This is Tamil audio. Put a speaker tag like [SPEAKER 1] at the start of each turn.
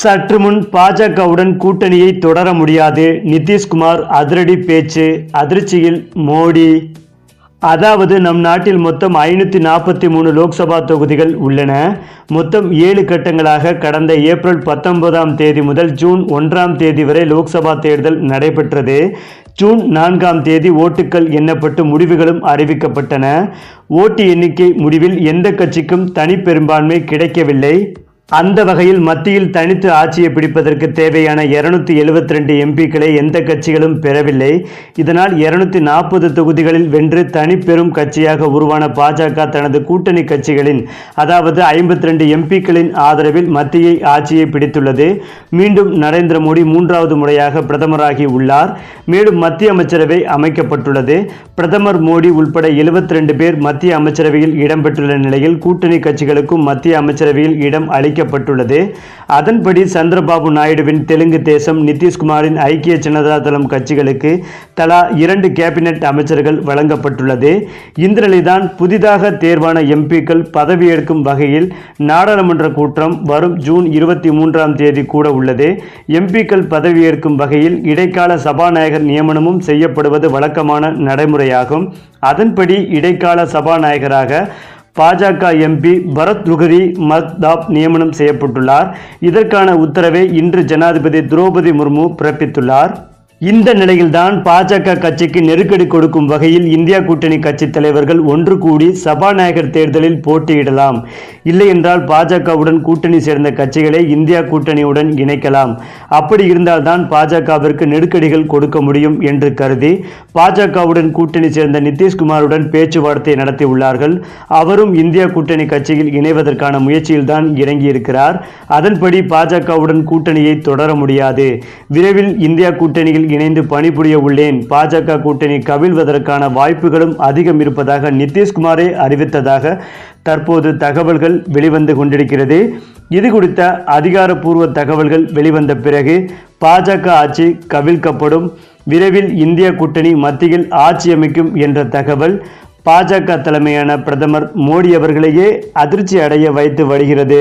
[SPEAKER 1] சற்று முன் பாஜகவுடன் கூட்டணியை தொடர முடியாது. நிதிஷ்குமார் அதிரடி பேச்சு அதிர்ச்சியில் மோடி. அதாவது நம் நாட்டில் மொத்தம் ஐநூற்றி நாற்பத்தி மூணு லோக்சபா தொகுதிகள் உள்ளன. மொத்தம் ஏழு கட்டங்களாக கடந்த ஏப்ரல் பத்தொன்பதாம் தேதி முதல் ஜூன் ஒன்றாம் தேதி வரை லோக்சபா தேர்தல் நடைபெற்றது. ஜூன் நான்காம் தேதி ஓட்டுக்கள் எண்ணப்பட்டு முடிவுகளும் அறிவிக்கப்பட்டன. ஓட்டு எண்ணிக்கை முடிவில் எந்த கட்சிக்கும் தனிப்பெரும்பான்மை கிடைக்கவில்லை. அந்த வகையில் மத்தியில் தனித்து ஆட்சியை பிடிப்பதற்கு தேவையான இருநூத்தி எழுபத்தி ரெண்டு எம்பிக்களை எந்த கட்சிகளும் பெறவில்லை. இதனால் இருநூத்தி நாற்பது தொகுதிகளில் வென்று தனி பெரும் கட்சியாக உருவான பாஜக தனது கூட்டணி கட்சிகளின் அதாவது ஐம்பத்தி ரெண்டு எம்பிக்களின் ஆதரவில் மத்தியை ஆட்சியை பிடித்துள்ளது. மீண்டும் நரேந்திர மோடி மூன்றாவது முறையாக பிரதமராகி உள்ளார். மேலும் மத்திய அமைச்சரவை அமைக்கப்பட்டுள்ளது. பிரதமர் மோடி உள்பட 72 ரெண்டு பேர் மத்திய அமைச்சரவையில் இடம்பெற்றுள்ள நிலையில் கூட்டணி கட்சிகளுக்கும் மத்திய அமைச்சரவையில் இடம் அளிக்க அறிவிக்கப்பட்டுள்ளது. அதன்படி சந்திரபாபு நாயுடுவின் தெலுங்கு தேசம் நிதிஷ்குமாரின் ஐக்கிய ஜனதா தளம் கட்சிகளுக்கு தலா இரண்டு கேபினெட் அமைச்சர்கள் வழங்கப்பட்டுள்ளது. இந்த புதிதாக தேர்வான எம்பிக்கள் பதவியேற்கும் வகையில் நாடாளுமன்ற கூட்டம் வரும் ஜூன் இருபத்தி மூன்றாம் தேதி கூட உள்ளது. எம்பிக்கள் பதவியேற்கும் வகையில் இடைக்கால சபாநாயகர் நியமனமும் செய்யப்படுவது வழக்கமான நடைமுறையாகும். அதன்படி இடைக்கால சபாநாயகராக பாஜக எம்பி பரத் லுகரி மக்தாப் நியமனம் செய்யப்பட்டுள்ளார். இதற்கான உத்தரவை இன்று ஜனாதிபதி திரௌபதி முர்மு பிறப்பித்துள்ளார். இந்த நிலையில்தான் பாஜக கட்சிக்கு நெருக்கடி கொடுக்கும் வகையில் இந்தியா கூட்டணி கட்சி தலைவர்கள் ஒன்று கூடி சபாநாயகர் தேர்தலில் போட்டியிடலாம். இல்லை என்றால் பாஜகவுடன் கூட்டணி சேர்ந்த கட்சிகளை இந்தியா கூட்டணியுடன் இணைக்கலாம். அப்படி இருந்தால்தான் பாஜகவிற்கு நெருக்கடிகள் கொடுக்க முடியும் என்று கருதி பாஜகவுடன் கூட்டணி சேர்ந்த நிதிஷ்குமாருடன் பேச்சுவார்த்தை நடத்தியுள்ளார்கள். அவரும் இந்தியா கூட்டணி கட்சியில் இணைவதற்கான முயற்சியில்தான் இறங்கியிருக்கிறார். அதன்படி பாஜகவுடன் கூட்டணியை தொடர முடியாது. விரைவில் இந்தியா கூட்டணியில் இணைந்து பணிபுரிய உள்ளேன். பாஜக கூட்டணி கவிழ்வதற்கான வாய்ப்புகளும் அதிகம் இருப்பதாக நிதிஷ்குமாரே அறிவித்ததாக தற்போது தகவல்கள் வெளிவந்து கொண்டிருக்கிறது. இது குறித்த அதிகாரப்பூர்வ தகவல்கள் வெளிவந்த பிறகு பாஜக ஆட்சி கவிழ்க்கப்படும். விரைவில் இந்திய கூட்டணி மத்தியில் ஆட்சி அமைக்கும் என்ற தகவல் பாஜக தலைமையான பிரதமர் மோடி அவர்களையே அதிர்ச்சி அடைய வைத்து வருகிறது.